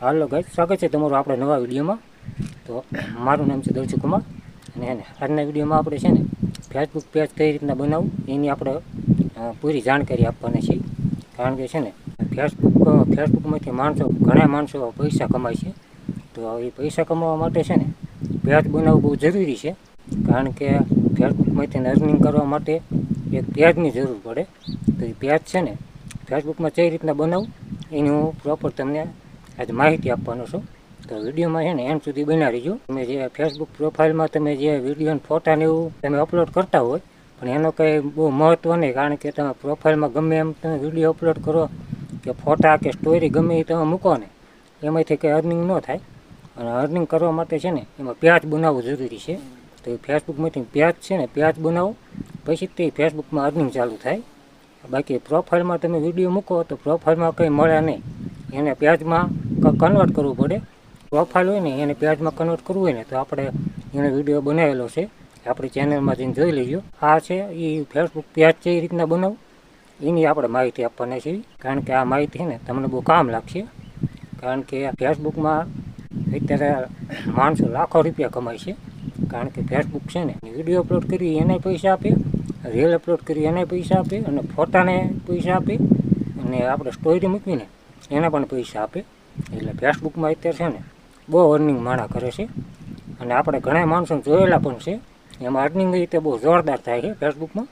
હાલો guys સ્વાગત છે તમારું આપણે નવા વિડીયોમાં. તો મારું નામ છે દર્શક કુમાર અને એને આજના વિડીયોમાં આપણે છે ને ફેસબુક પેજ કઈ રીતના બનાવવું એની આપણે પૂરી જાણકારી આપવાની છે કારણ કે છે ને ફેસબુક ફેસબુકમાંથી માણસો, ઘણા માણસો પૈસા કમાય છે. તો એ પૈસા કમાવા માટે છે ને પેજ બનાવવું બહુ જરૂરી છે. કારણ કે ફેસબુકમાંથી અર્નિંગ કરવા માટે એક પેજની જરૂર પડે. તો એ પેજ છે ને ફેસબુકમાં કઈ રીતના બનાવવું એની હું પ્રોપર તમને આજે માહિતી આપવાનો છું. તો વિડીયોમાં છે ને એમ સુધી બના રહીજો તમે જે ફેસબુક પ્રોફાઇલમાં તમે જે વીડિયો અને ફોટા ને એવું તમે અપલોડ કરતા હોય, પણ એનો કંઈ બહુ મહત્ત્વ નહીં, કારણ કે તમે પ્રોફાઇલમાં ગમે એમ તમે વીડિયો અપલોડ કરો, કે ફોટા કે સ્ટોરી ગમે એ તમે મૂકો ને, એમાંથી કંઈ અર્નિંગ ન થાય. અને અર્નિંગ કરવા માટે છે ને એમાં પ્યાજ બનાવવું જરૂરી છે. તો એ ફેસબુકમાંથી પ્યાજ છે ને પ્યાજ બનાવો, પછી તે ફેસબુકમાં અર્નિંગ ચાલુ થાય. બાકી પ્રોફાઇલમાં તમે વીડિયો મૂકો તો પ્રોફાઇલમાં કંઈ મળે નહીં. એને પ્યાજમાં કન્વર્ટ કરવું પડે? પ્રોફાઇલ હોય ને, એને પ્યાજમાં કન્વર્ટ કરવું હોય ને, તો આપણે એનો વીડિયો બનાવેલો છે. આપણી ચેનલમાં જઈને જોઈ લેજો. આ છે એ ફેસબુક પેજ છે એ રીતના બનાવું. એની આપણે માહિતી આપવાની છે. કારણ કે આ માહિતી ને, તમને બહુ કામ લાગશે. કારણ કે ફેસબુકમાં અત્યારે માણસો લાખો રૂપિયા કમાય છે. કારણ કે ફેસબુક છે ને વીડિયો અપલોડ કરી એને પૈસા આપે. રીલ અપલોડ કરી, એનાય પૈસા આપે. અને ફોટાને પૈસા આપે. અને આપણે સ્ટોરી મૂકીને એના પણ પૈસા આપે. એટલે ફેસબુકમાં અત્યારે છે ને બહુ અર્નિંગ માણા કરે છે. અને આપણે ઘણા માણસોને જોયેલા પણ છે. એમાં અર્નિંગ રીતે બહુ જોરદાર થાય છે ફેસબુકમાં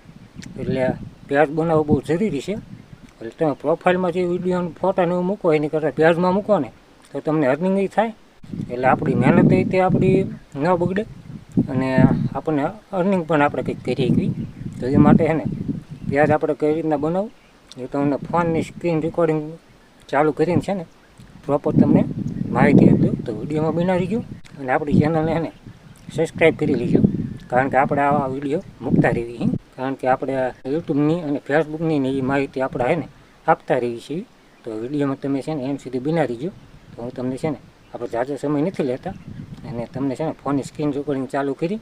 એટલે પેજ બનાવવું બહુ જરૂરી છે. એટલે તમે પ્રોફાઇલમાં જે વીડિયો ફોટાને એવું મૂકો, એની કરતાં પેજમાં મૂકો ને, તો તમને અર્નિંગ થાય. એટલે આપણી મહેનત રીતે આપણી ન બગડે. અને આપણને અર્નિંગ પણ આપણે કંઈક કરી શકીએ તો એ માટે છે ને પેજ આપણે કઈ રીતના બનાવવું? એ તમને ફોનની સ્ક્રીન રેકોર્ડિંગ ચાલુ કરીને છે ને પ્રોપર તમને માહિતી આપજો. તો વિડીયોમાં બિના રહીજો અને આપણી ચેનલને એને સબસ્ક્રાઈબ કરી લીજો. કારણ કે આપણે આવા વીડિયો મૂકતા રહીએ કારણ કે આપણે યુટ્યુબની અને ફેસબુકની ને એ માહિતી આપણે છે ને આપતા રહીએ છીએ. તો વિડીયોમાં તમે છે ને એમ સુધી બિના રહીજો તો હું તમને છે ને આપણે જાજો સમય નથી લેતા અને તમને છે ને ફોનની સ્ક્રીન રેકોર્ડિંગ ચાલુ કરી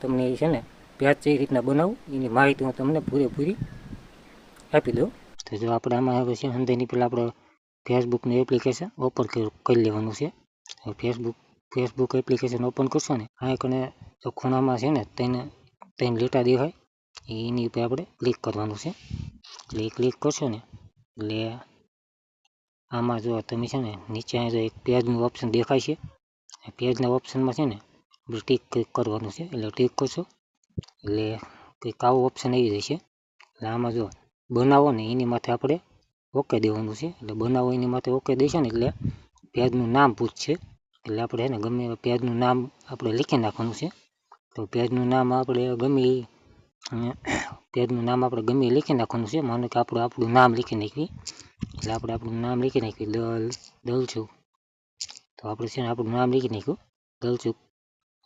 તમને એ છે ને પ્યાજ કઈ રીતના બનાવવું એની માહિતી હું તમને પૂરેપૂરી આપી દઉં. તો જો આપણે આમાં હવે છે અંદરની પહેલાં આપણે ફેસબુકનું એપ્લિકેશન ઓપન કરી લેવાનું છે. ફેસબુક ફેસબુક એપ્લિકેશન ઓપન કરશો ને, આ કણે જો ખૂણામાં છે ને તેને તેને લેટા દેખાય, એની ઉપર આપણે ક્લિક કરવાનું છે. એટલે એ ક્લિક કરશો ને, એટલે આમાં જો તમે છે ને, નીચે જો એક પેજનું ઓપ્શન દેખાય છે પેજના ઓપ્શનમાં છે ને, આપણે ટીક ક્લિક કરવાનું છે. એટલે ટીક કરશો, એટલે કંઈક આવું ઓપ્શન આવી જશે. એટલે આમાં જો બનાવો ને, એની માથે આપણે ઓકે દેવાનું છે. એટલે બનાવો એની માટે ઓકે દેશો ને, એટલે પેજનું નામ પૂછશે. એટલે આપણે છે ને ગમે પ્યાજનું નામ આપણે લખી નાખવાનું છે. તો પેજનું નામ આપણે ગમે પેજનું નામ આપણે ગમે લીખી નાખવાનું છે. માનો કે આપણું આપણું નામ લખી નાખીએ એટલે આપણે આપણું નામ લખી નાખ્યું દલ દલચુક તો આપણે છે ને આપણું નામ લખી નાખ્યું દલચુક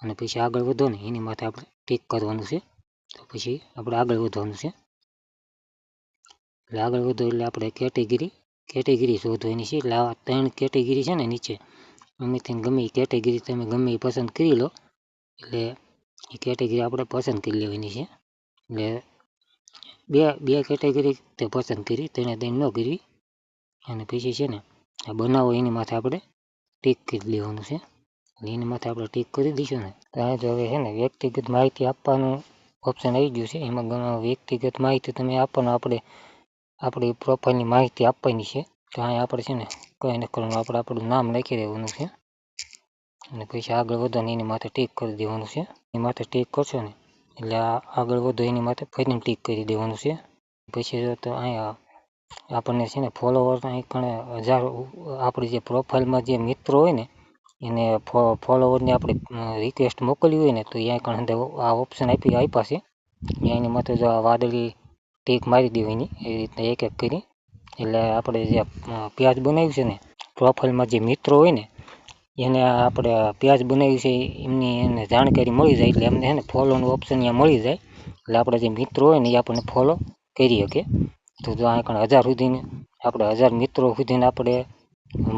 અને પછી આગળ વધો ને, એની માટે આપણે ટીક કરવાનું છે. તો પછી આપણે આગળ વધવાનું છે. એટલે આગળ વધો એટલે આપણે કેટેગરી કેટેગરી શોધવાની છે. એટલે આ ત્રણ કેટેગરી છે ને નીચે અમેથી ગમે એ કેટેગરી તમે ગમે એ પસંદ કરી લો. એટલે એ કેટેગરી આપણે પસંદ કરી લેવાની છે. એટલે બે બે કેટેગરી તે પસંદ કરી તેને તેને ન કરવી. અને પછી છે ને, આ બનાવો એની માથે આપણે ટીક કરી લેવાનું છે. એની માથે આપણે ટીક કરી દઈશું ને. તો જો હવે છે ને, વ્યક્તિગત માહિતી આપવાનું ઓપ્શન આવી ગયું છે. એમાં વ્યક્તિગત માહિતી તમે આપવાનું, આપણે આપણી પ્રોફાઇલની માહિતી આપવાની છે. તો અહીંયા આપણે છે ને કંઈ ન કરવાનું. આપણે આપણું નામ લખી દેવાનું છે. અને પછી આગળ વધો એની માથે ટીક કરી દેવાનું છે. એની માથે ટીક કરશો ને એટલે આગળ વધો એની માથે ફરીને ટીક કરી દેવાનું છે. પછી તો અહીંયા આપણને છે ને ફોલોવર અહીં પણ હજાર આપણી જે પ્રોફાઇલમાં જે મિત્રો હોય ને, એને ફોલોવરની આપણે રિક્વેસ્ટ મોકલવી હોય ને, તો અહીંયા કણ આ ઓપ્શન આપી, આપ્યા છે. એની માથે જો આ વાદળી ટીક મારી દેવાની એવી રીતના એક એક કરી. એટલે આપણે જે પ્યાજ બનાવ્યું છે ને પ્રોફાઇલમાં જે મિત્રો હોય ને, એને આપણે પ્યાજ બનાવ્યું છે, એમની એને જાણકારી મળી જાય, એટલે એમને છે ને ફોલોનું ઓપ્શન અહીંયા મળી જાય. એટલે આપણે જે મિત્રો હોય ને, એ આપણને ફોલો કરી શકે. તો જો કણ હજાર સુધીને, આપણે હજાર મિત્રો સુધીને આપણે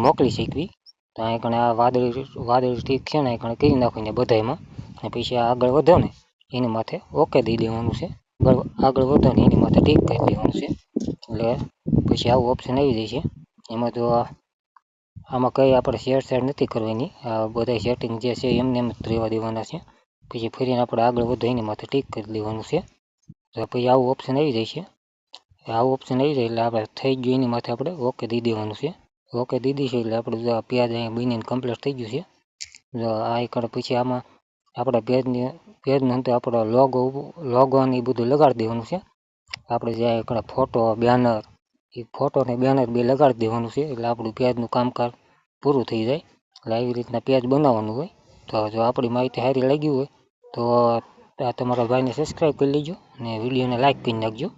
મોકલી શકવી તો અહીં કણે આ વાદળી વાદળી ઠીક છે ને અહીં કણે કરી નાખીને બધામાં અને પછી આગળ વધો ને, એની માથે ઓકે દઈ દેવાનું છે. આગળ આગળ એની માથે ટીક કરી દેવાનું છે. એટલે પછી આવું ઓપ્શન આવી જાય છે. એમાં જો આમાં કંઈ આપણે છેડછાડ નથી કરવાની. આ બધા સેટિંગ જે છે એમને એમ જ રહેવા દેવાના છે. પછી ફરીને આપણે આગળ વધો એની માથે ટીક કરી દેવાનું છે. તો પછી આવું ઓપ્શન આવી જાય છે. આવું ઓપ્શન આવી જાય એટલે આપણે થઈ ગયું એની માથે આપણે ઓકે દઈ દેવાનું છે. ઓકે દીધી છે એટલે આપણે જો પેજ અહીંયા બનીને કમ્પ્લીટ થઈ ગયું છે. જો આ એકડ પછી આમાં આપણે પેજની પેજનું અંતે આપણો લોગો લોગો અને એ બધું લગાડી દેવાનું છે. આપણે જે આ ફોટો બેનર એ ફોટો અને બેનર બે લગાડી દેવાનું છે. એટલે આપણું પેજનું કામકાજ પૂરું થઈ જાય. એટલે આવી રીતના પેજ બનાવવાનું હોય. તો જો આપણી માહિતી સારી લાગી હોય, તો આ તમારા ભાઈને સબસ્ક્રાઈબ કરી લેજો અને વિડીયોને લાઈક કરી નાખજો.